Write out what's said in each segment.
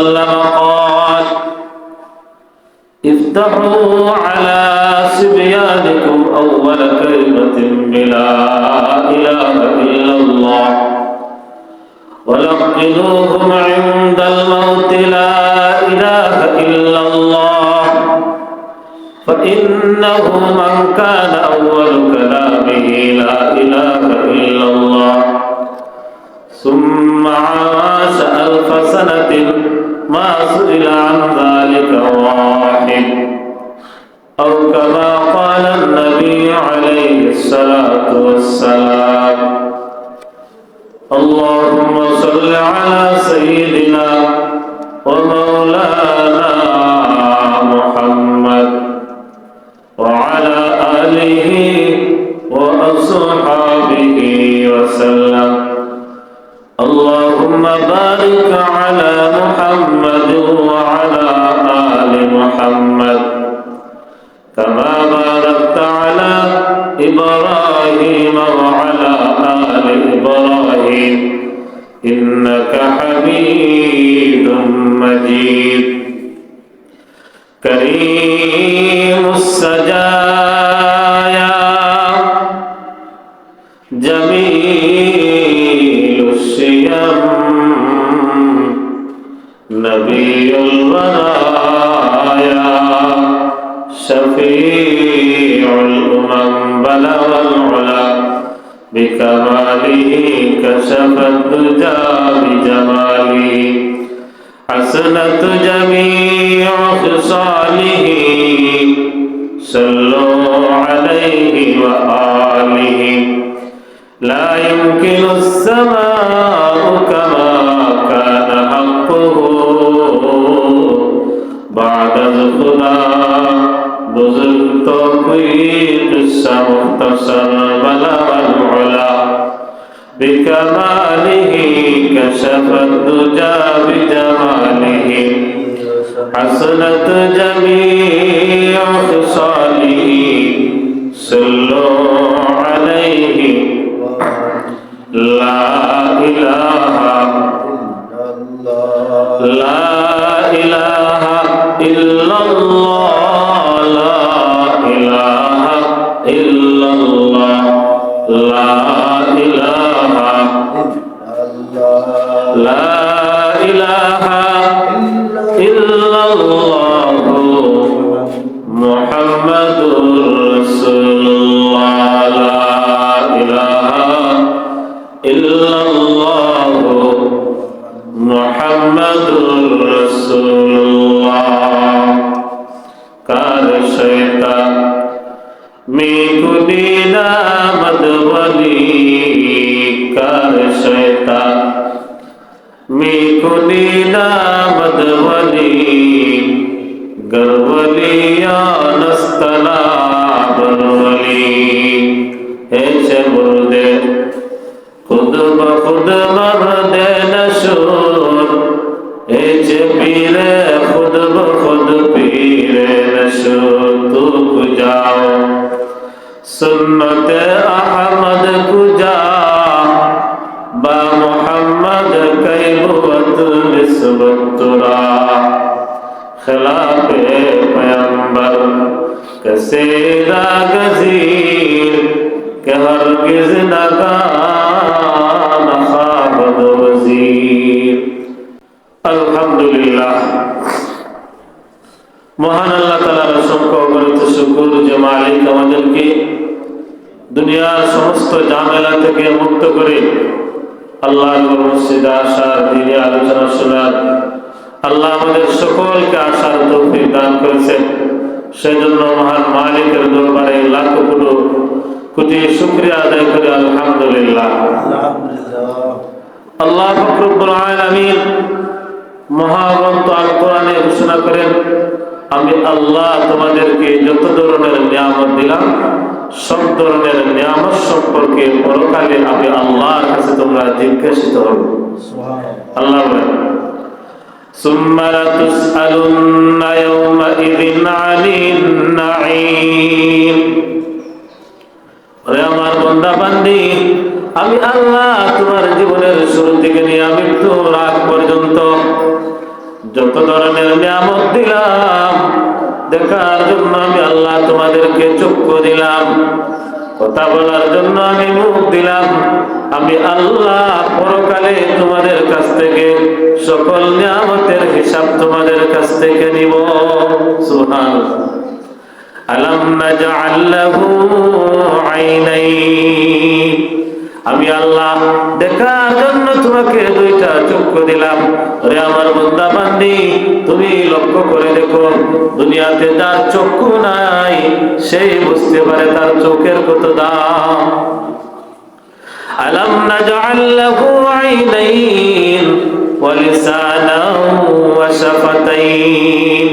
وسلم قال افتحوا على صبيانكم أول كلمة بلا إله إلا الله ولقنوهم عند الموت لا إله إلا الله فإنه من كان أول كلامه لا إله إلا الله ثم عاش ألف سنة ما سئل عن ذلك واحد. أو كما قال النبي عليه الصلاة والسلام اللهم صل على سيدنا Jamie بعد الخدا بزرگ توقيت مختصر بلغ العلا بكماله كشف الدجى بجماله حسنت جميع خصاله صلوا عليه لا إله لا la আলহামদুলিল্লাহ। মহান আল্লাহ তালার অসংখ্য অগণিত শুকুর যে মালিক আমাদেরকে দুনিয়ার সমস্ত জামেলা থেকে মুক্ত করে আল্লাহ মসজিদে আসার দিনে আলোচনা শোনার আল্লাহ আমাদের সকলকে আসার তৌফিক দান করেছেন। সেজন্য মহান মালিকের দরবারে লাখ কোটি কোটি শুক্রিয়া আদায় করে আলহামদুলিল্লাহ। আল্লাহ ফকরুল আলামিন মহাগ্রন্থ আল কোরআনে ঘোষণা করেন আমি আল্লাহ তোমাদেরকে যত ধরনের নিয়ামত দিলাম সব ধরনের নিয়ামত সম্পর্কে পরকালে আমি আল্লাহর কাছে তোমরা জিজ্ঞাসিত হবে আল্লাহ বলেন ثم لتسألن يومئذ عن النعيم ওরে আমার বন্দা বান্দি আমি আল্লাহ তোমার জীবনের শুরু থেকে নিয়ে মৃত্যুর আগ পর্যন্ত যত ধরনের নিয়ামত দিলাম, দেখার জন্য আমি আল্লাহ তোমাদেরকে চক্ষু দিলাম, কথা বলার জন্য আমি মুখ দিলাম, আমি আল্লাহ পরকালে তোমাদের কাছ থেকে সকল নিয়ামতের হিসাব তোমাদের কাছ থেকে নিব। সুহান আলম নাজআল লাহু আইনাইন। আমি আল্লাহ দেখার জন্য তোমাকে দুইটা চক্ষু দিলাম। রে আমার বন্দা বান্দি, তুমি লক্ষ্য করে দেখো, দুনিয়াতে যার চক্ষু নাই সেই বুঝতে পারে তার চোখের কত দাম। আলম নাজআল লাহু আইনাইন ওয়া লিসানান ওয়া শাফাতাইন।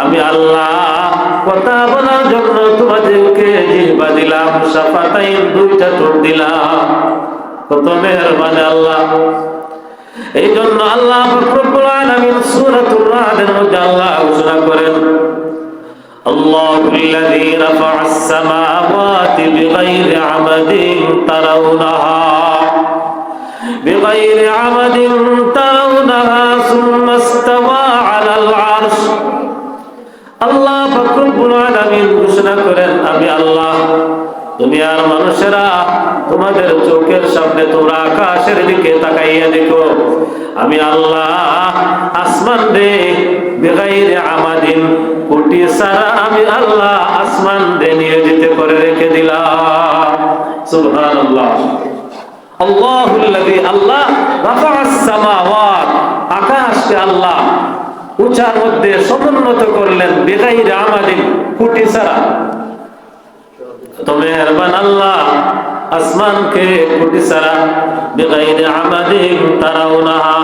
আমি আল্লাহ কথা বলার জন্য তোমাদেরকে জিহ্বা দিলাম সাফাতাইন দুইটা ঠোঁট দিলাম কত মেহরবান আল্লাহ এই জন্য আল্লাহ রব্বুল আলামিন সূরাতুর রাদের মধ্যে আল্লাহ ঘোষণা করেন الله الذي رفع السماوات بغير عمد ترونها بغير عمد ترونها ثم استوى على العرش আল্লাহ ফকরুল আলামিন ঘোষণা করেন, আমি আল্লাহ। দুনিয়ার মানুষেরা তোমাদের চোখের সামনে তোমরা আকাশের দিকে তাকাইয়া দেখো। আমি আল্লাহ আসমান রে বেগাইরে আমাদিন, কোটি সারা আমি আল্লাহ আসমান রে নিয়োজিত করে রেখে দিলাম। সুবহানাল্লাহ। আল্লাহুল্লাযী আল্লাহ রাফা'আস সামাওয়াত, আকাশকে আল্লাহ উঁচার মধ্যে সমুন্নত করলেন, বেগাইরে আমাদিন কোটি সারা। তো মেহরবান আল্লাহ আসমানকে কোটি সারা, বেগাইরে আমাদিন তারাউনাহা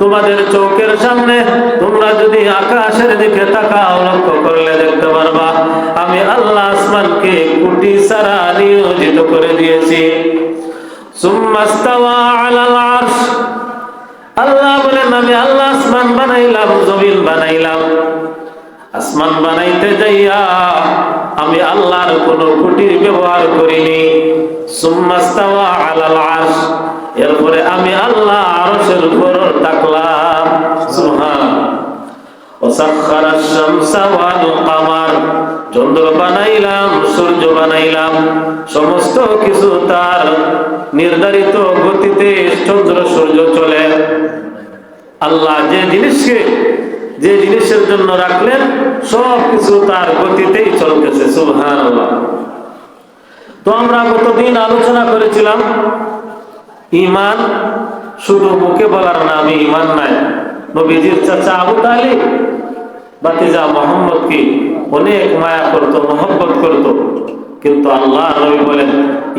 তোমাদের চোখের সামনে তোমরা যদি আকাশের দিকে তাকাও, লক্ষ্য করলে দেখতে পারবা, আমি আল্লাহ আসমানকে কোটি সারা নিয়োজিত করে দিয়েছি। সুম্মাস্তাওয়া আলাল আল্লাহ বলেন, আমি আল্লাহ আসমান বানাইলাম জমিন বানাইলাম আসমান বানাইতে যাইয়া আমি আল্লাহর কোন কুটির ব্যবহার করিনি সুম্মাস্তাওয়া আলাল আরশ এরপরে আমি আল্লাহ আরশের উপর থাকলাম সুবহান وسخر الشمس والقمر চন্দ্র বানাইলাম সূর্য বানাইলাম সমস্ত কিছু তার নির্ধারিত গতিতে চন্দ্র সূর্য চলে আল্লাহ যে জিনিসকে, যে জিনিসের জন্য রাখলেন সব কিছু তার গতিতেই চলতেছে, সুবহানাল্লাহ। তো আমরা গতদিন আলোচনা করেছিলাম ইমান শুধু মুখে বলার নামে ইমান নাই। নবীজির চাচা আবু তালিব বাতিজা মোহাম্মদকে অনেক মায়া করত, মহব্বত করত। কিন্তু আল্লাহ নবী বলেন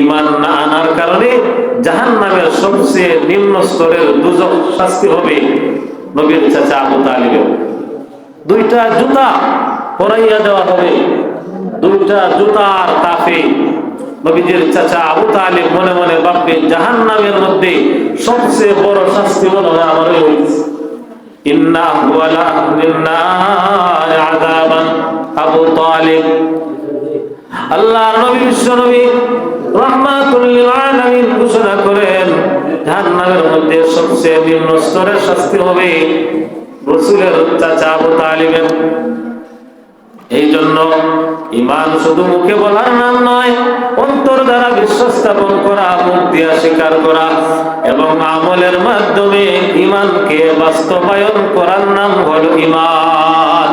ইমান না আনার কারণে জাহান নামের সবচেয়ে নিম্ন স্তরের দুজক শাস্তি হবে নবীর চাচা আবু তালিবের। দুইটা জুতা পরাইয়া দেওয়া হবে। দুইটা জুতার তাপে নবীজির চাচা আবু তালিব মনে মনে ভাববে জাহান নামের মধ্যে সবচেয়ে বড় শাস্তি মনে হয় আমার ইন্না হুয়ালা আযাবান আবু তালিব। আল্লাহ নবী, বিশ্ব নবী রহমাতুল লিল আলামিন ঘোষণা করেন, জাহান্নামের মধ্যে সবচেয়ে নিম্ন স্তরের শাস্তি হবে রসুলের চাচা আবু তালিবের। এই জন্য ইমান শুধু মুখে বলার নাম নয়, অন্তর দ্বারা বিশ্বাস স্থাপন করা, মুখ দিয়া স্বীকার করা এবং আমলের মাধ্যমে ইমানকে বাস্তবায়ন করার নাম হল ইমান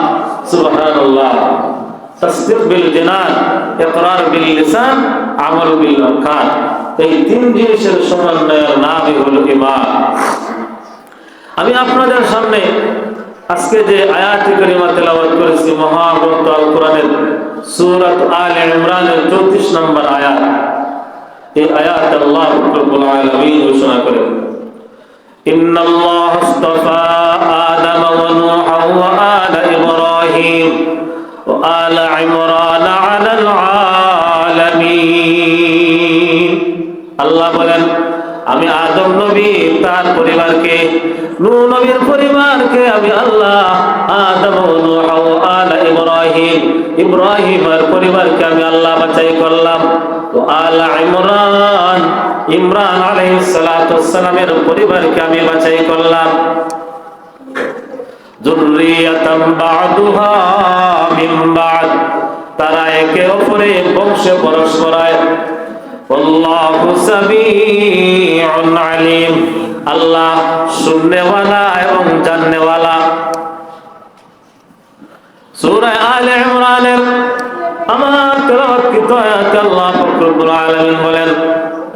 তাসদিক বিল জানান ইকরার বিল লিসান আমল বিল আরকান এই তিন জিনিসের সমন্বয়ের নামই হলো ইমান আমি আপনাদের সামনে আজকে যে আয়াতি করিমা তেলাওয়াত করেছি মহাগ্রন্থ আল কোরআনের সূরাত আলে ইমরানের 34 নম্বর আয়াত এই আয়াত আল্লাহ রাব্বুল আলামিন ঘোষণা করেন إن الله اصطفى آدم ونوحا وآل إبراهيم وآل عمران على العالمين আল্লাহ বলেন আমি আদম নবী তার পরিবারকে নূহ নবীর পরিবারকে আমি আল্লাহ আদম ও নূহ ও আলা ইব্রাহিম ইব্রাহিমের পরিবারকে আমি আল্লাহ বাছাই করলাম ও আলা ইমরান ইমরান আলাইহিস সালাতু ওয়াসসালামের পরিবারকে আমি বাছাই করলাম তারা একে অপরে বংশে পরস্পরায়। আলিম। আল্লাহ শুননেওয়ালা এবং জাননেওয়ালা সূরা আলে ইমরানের আমার তেলাওয়াতকৃত আয়াতে আল্লাহ রব্বুল আলামিন বলেন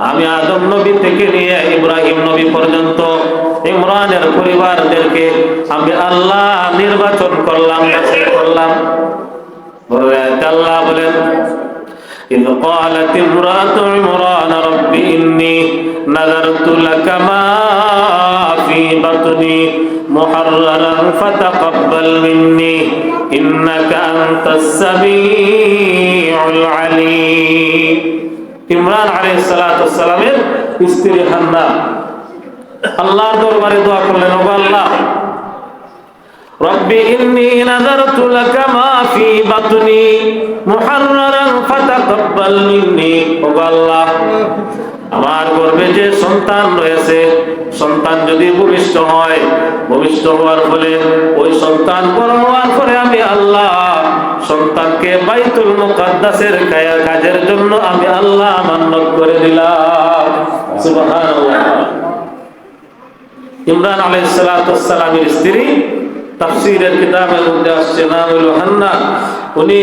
আমি আদম নবী থেকে নিয়ে ইব্রাহিম নবী পর্যন্ত ইমরানের পরিবারদেরকে আমি আল্লাহ নির্বাচন করলাম বাছাই করলাম আল্লাহ বলেন إذ قالت امرأة عمران رب إني نذرت لك ما في بطني محررا فتقبل مني إنك أنت السميع العليم ইমরান আলাইহিস সালাতু ওয়াসসালামের স্ত্রী হান্না। আল্লাহর দরবারে দোয়া করলেন ও আল্লাহ, রব্বি নাযারতু লাকা মা বাতনি মুহাররারান ফাতাকাব্বাল মিন্নি। ও আল্লাহ, আমার গর্ভে যে সন্তান রয়েছে, সন্তান যদি ভূমিষ্ঠ হয়, ভূমিষ্ঠ হওয়ার ফলে ওই সন্তান বড় হওয়ার পরে আমি আল্লাহ সন্তানকে বাইতুল মুকাদ্দাসের কাজের জন্য আমি আল্লাহ মান্যত করে দিলাম। সুবহানাল্লাহ। ইমরান আলাইহিস সালাতু ওয়াসসালামের স্ত্রী তাফসীরের কিতাবের মধ্যে আসছে নাম হলো হান্না। উনি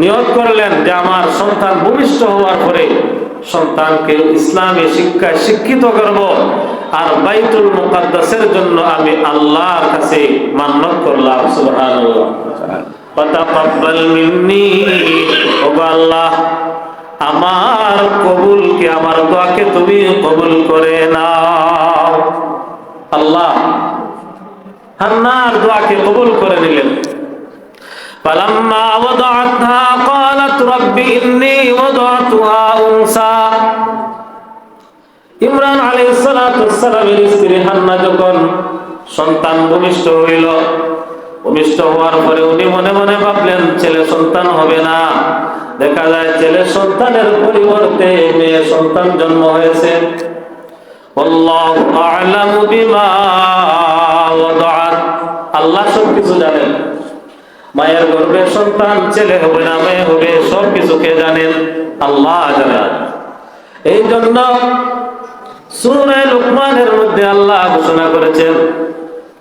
নিয়ত করলেন যে আমার সন্তান ভূমিষ্ঠ হওয়ার পরে সন্তানকে ইসলামী শিক্ষায় শিক্ষিত করব আর বাইতুল মুকাদ্দাসের জন্য আমি আল্লাহর কাছে মান্যত করলাম, সুবহানাল্লাহ। ফাতাকাব্বাল মিন্নি ও আল্লাহ আমার কবুলকে আমার দোয়াকে তুমি কবুল করে নাও আল্লাহ হান্নার দোয়াকে কবুল করে নিলেন فلما وضعتها قالت رب إني وضعتها أنثى ইমরান আলাইহিস সালাতু ওয়াসসালামের স্ত্রী হান্না যখন সন্তান ভূমিষ্ঠ হইল ভূমিষ্ঠ হওয়ার পরে উনি মনে মনে ভাবলেন, ছেলে সন্তান হবে না। দেখা যায় ছেলে সন্তানের পরিবর্তে মেয়ে সন্তান জন্ম হয়েছে। আল্লাহু সব কিছু জানেন। মায়ের গর্ভে সন্তান, ছেলে হবে না, মেয়ে হবে সব কিছুকে জানেন? আল্লাহ জানেন। এই জন্য সূরা লুকমানের মধ্যে আল্লাহ ঘোষণা করেছেন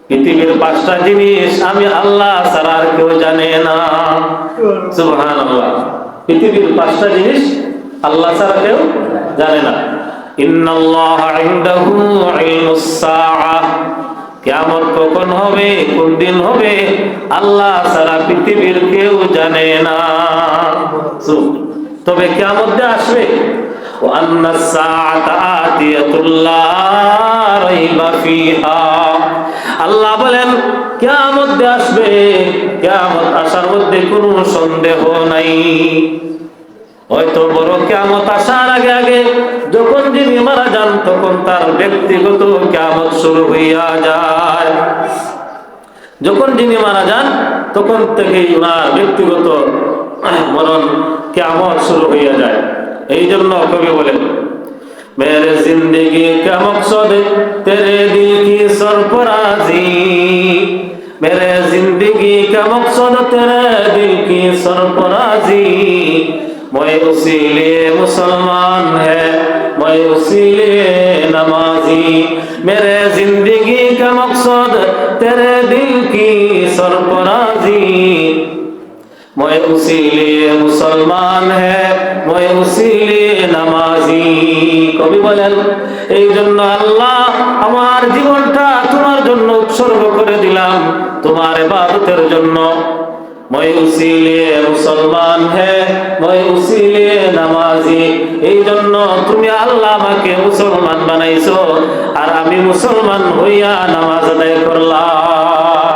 পৃথিবীর পাঁচটা জিনিস আমি আল্লাহ ছাড়া আর কেউ জানে না। সুবহান পৃথিবীর পাঁচটা জিনিস আল্লাহ ছাড়া কেউ জানে না। কেমন কখন হবে, কোন দিন হবে, আল্লাহ সারা পৃথিবীর কেউ জানে না। তবে কেমন আসবে। ও আন্না সাআতা আতিয়াতুল্লাহ রাইবা ফিহা। আল্লাহ বলেন যে আসবে, কিয়ামত আসার মধ্যে কোনো সন্দেহ নাই। হয়তো বড় কেমত আসার আগে আগে, যখন যিনি মারা যান, তখন তার ব্যক্তিগত কেমত শুরু হইয়া যায়। যখন যিনি মারা যান, তখন থেকেই ওনার ব্যক্তিগত মরণ কেমত শুরু হইয়া যায়। এই জন্য কবি বলেন, মেরে জিন্দগি কা মকসদ, তেরে দিল سرفرازی میرے زندگی کا مقصد تیرے دل کی سرفرازی میں اسی لیے مسلمان ہے میں اسی لیے نمازی میرے زندگی کا مقصد تیرے دل کی سرفراز میں اسی لیے মুসলমান ہے میں اسی لیے নামাজি। কবি বলেন এই জন্য আল্লাহ আমার জীবনটা তোমার জন্য উৎসর্গ করে দিলাম, তোমার ইবাদতের জন্য। میں اسی لیے মুসলমান ہے میں اسی لیے নামাজি। এই জন্য তুমি আল্লাহ আমাকে মুসলমান বানাইছো, আর আমি মুসলমান হইয়া নামাজ আদায় করলাম।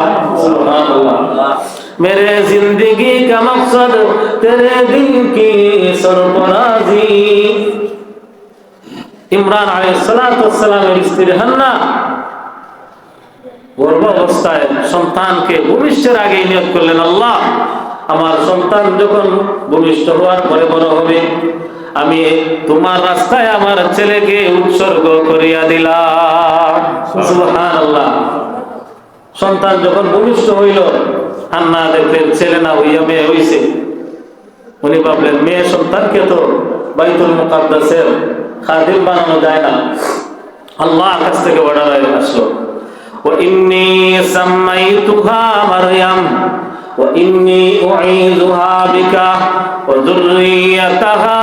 میرے زندگی کا مقصد تیرے دل کی سربرازی ইমরান আলী সালাতামের স্ত্রী হান্না গর্ব অবস্থায় সন্তানকে ভবিষ্যের আগে নিয়োগ করলেন আল্লাহ। আমার সন্তান যখন ভূমিষ্ঠ হওয়ার পরে বড় হবে, আমি তোমার রাস্তায় আমার ছেলেকে উৎসর্গ করিয়া দিলাম। সন্তান যখন ভূমিষ্ঠ হইল হান্না দেখলেন ছেলে না হইয়া মেয়ে হইছে উনি ভাবলেন মেয়ে সন্তানকে তো বাইতুল মুকাদ্দাসের খাদিম বানানো যায় না আল্লাহ কাছ থেকে অর্ডার আসলো وإني سميتها مريم وإني أعيذها بك وذريتها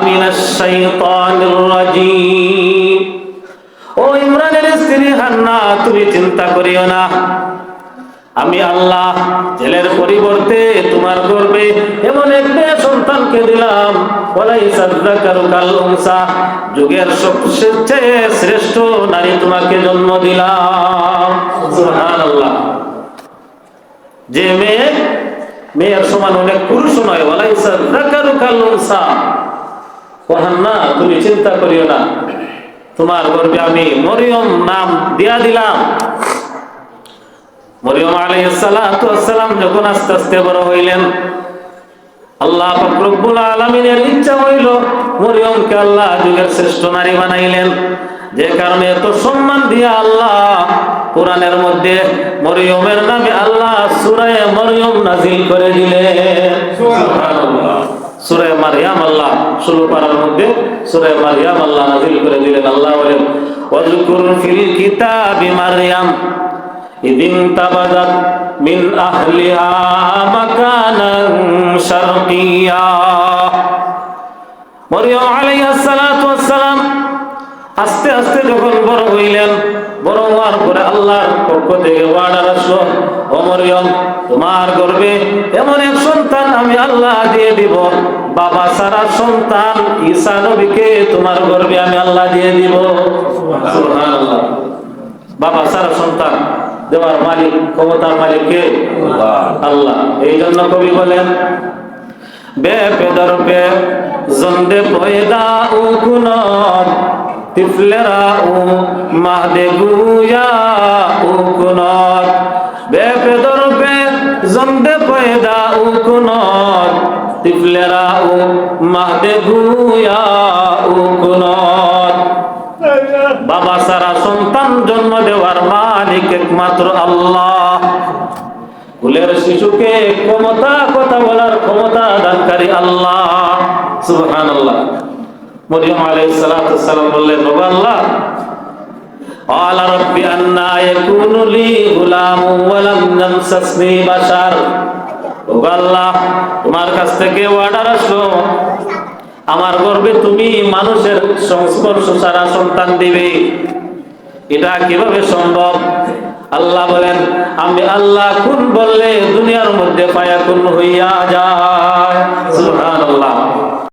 من الشيطان الرجيم ও ইমরানের স্ত্রী হান্না তুমি চিন্তা করিও না আমি আল্লাহ ছেলের পরিবর্তে তোমার গর্বে এমন এক মেয়ে সন্তানকে দিলাম। যুগের সবচেয়ে শ্রেষ্ঠ নারী তোমাকে জন্ম দিলাম। সুবহানাল্লাহ। যে মেয়ে, মেয়ের সমান অনেক পুরুষ নয়। হান্না তুমি চিন্তা করিও না। তোমার গর্বে আমি মরিয়ম নাম দিয়া দিলাম। মরিয়ম আলাইহিস সালাতু ওয়াসসালাম যখন আস্তে আস্তে বড় হইলেন, আল্লাহ রব্বুল আলামিনের ইচ্ছা হইল মরিয়মকে আল্লাহ যুগের শ্রেষ্ঠ নারী বানাইলেন। যে কারণে এত সম্মান দিয়া আল্লাহ কোরআনের মধ্যে মরিয়মের নামে আল্লাহ সূরা মরিয়ম নাজিল করে সুবহানাল্লাহ। সূরা মারইয়াম আল্লাহ ষোলো পারার মধ্যে সূরা মারইয়াম আল্লাহ নাজিল করে দিলেন। আল্লাহ বলেন ওয়াজকুর ফিল কিতাবি মারইয়াম إذ انتبذت من أهلها مكانا شرقيا মরিয়ম আলাইহিস সালাতু ওয়াসসালাম আস্তে আস্তে যখন বড় হইলেন বড় হওয়ার পরে আল্লাহর পক্ষ থেকে ওয়ার্ডার আসলো ও মরিয়ম তোমার গর্বে এমন এক সন্তান আমি আল্লাহ দিয়ে দিব বাবা সারা সন্তান ঈসা নবীকে তোমার গর্বে আমি আল্লাহ দিয়ে দিব সুবহানাল্লাহ বাবা সারা সন্তান দেওয়ার মালিক ক্ষমতার মালিক কে? আল্লাহ। এই জন্য কবি বলেন বেপেদর পে জন্দে পয়দা উ কুনত তিফলেরা উ মাহদে গুয়া উ কুনত বেপেদর পে জন্দে পয়দা উ কুনত তিফলেরা উ মাহদে গুয়া উ কুনত বাবা সারা সন্তান জন্ম দেওয়ার মালিক একমাত্র আল্লাহ কুলের শিশুকে ক্ষমতা কথা বলার ক্ষমতা দানকারী আল্লাহ সুবহান আল্লাহ মরিয়ম আলাইহিস সালাম বললেন বাবা আল্লাহ قال رب أنا يكون لي غلام ولم يمسسني بشر ওগো আল্লাহ তোমার কাছ থেকে অর্ডার আসলো আমার গর্বে তুমি মানুষের সংস্পর্শ ছাড়া সন্তান দিবে। এটা কীভাবে সম্ভব? আল্লাহ বলেন, আমি আল্লাহ কোন বললে দুনিয়ার মধ্যে পায়া কোন হইয়া যায়। সুবহানাল্লাহ।